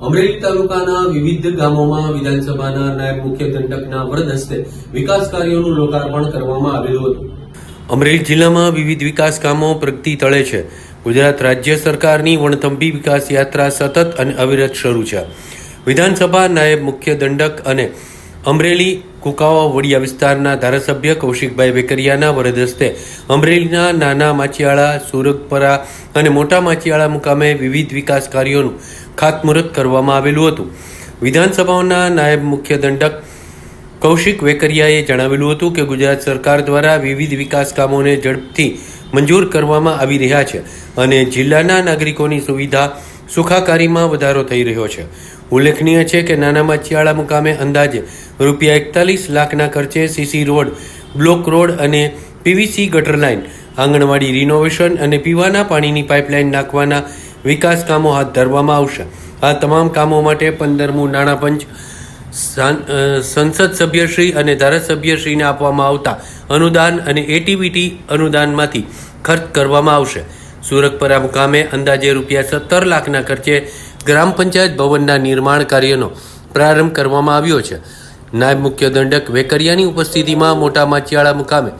અમરેલી તાલુકાના વિવિધ ગામોમાં વિધાનસભાના નાયબ મુખ્ય દંડકના વરદ હસ્તે વિકાસ કાર્યોનું લોકાર્પણ કરવામાં આવેલું હતું. અમરેલી જિલ્લામાં વિવિધ વિકાસ કામો પ્રગતિ તળે છે. ગુજરાત રાજ્ય સરકારની વણથંભી વિકાસ યાત્રા સતત અને અવિરત શરૂ છે. વિધાનસભા નાયબ મુખ્ય દંડક અને અમરેલી કુકાવા વડિયા વિસ્તારના ધારાસભ્ય કૌશિકભાઈ વેકરિયાના વરદ હસ્તે અમરેલીના નાના માછીયાળા, સુરગપરા અને મોટા માછીયાળા મુકામે વિવિધ વિકાસ કાર્યોનું ખાતમુહૂર્ત કરવામાં આવેલું હતું. વિધાનસભાઓના નાયબ મુખ્ય દંડક કૌશિક વેકરિયાએ જણાવેલું હતું કે ગુજરાત સરકાર દ્વારા વિવિધ વિકાસ કામોને ઝડપથી મંજૂર કરવામાં આવી રહ્યા છે અને જિલ્લાના નાગરિકોની સુવિધા સુખાકારીમાં વધારો થઈ રહ્યો છે. ઉલ્લેખનીય છે કે નાના ચિયાળા મુકામે અંદાજે રૂપિયા એકતાલીસ લાખના ખર્ચે સીસી રોડ, બ્લોક રોડ અને પીવીસી ગટર લાઇન, આંગણવાડી રિનોવેશન અને પીવાના પાણીની પાઇપલાઇન નાખવાના વિકાસ કામો હાથ ધરવામાં આવશે. આ તમામ કામો માટે પંદરમું નાણાપંચ સંસદ સભ્યશ્રી અને ધારાસભ્યશ્રીને આપવામાં આવતા અનુદાન અને એટીવીટી અનુદાનમાંથી ખર્ચ કરવામાં આવશે. સુરતપરા મુકામે અંદાજે રૂપિયા સત્તર લાખના ખર્ચે ગ્રામ પંચાયત ભવનના નિર્માણ કાર્યનો પ્રારંભ કરવામાં આવ્યો છે. નાયબ મુખ્ય દંડક વેકરિયાની ઉપસ્થિતિમાં મોટા માચિયાળા મુકામે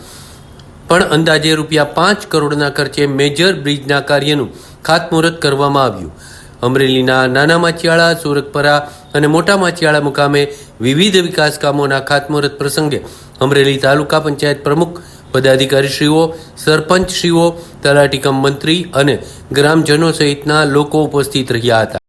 પણ અંદાજે રૂપિયા પાંચ કરોડના ખર્ચે મેજર બ્રિજના કાર્યનું ખાતમુહૂર્ત કરવામાં આવ્યું. અમરેલીના નાના માચિયાળા સુરતપરા અને મોટા માચિયાળા મુકામે વિવિધ વિકાસ કામોના ખાતમુહૂર્ત પ્રસંગે અમરેલી તાલુકા પંચાયત પ્રમુખ, પદાધિકારીશ્રીઓ, સરપંચશ્રીઓ, તલાટીકમ મંત્રી અને ગ્રામજનો સહિતના લોકો ઉપસ્થિત રહ્યા હતા.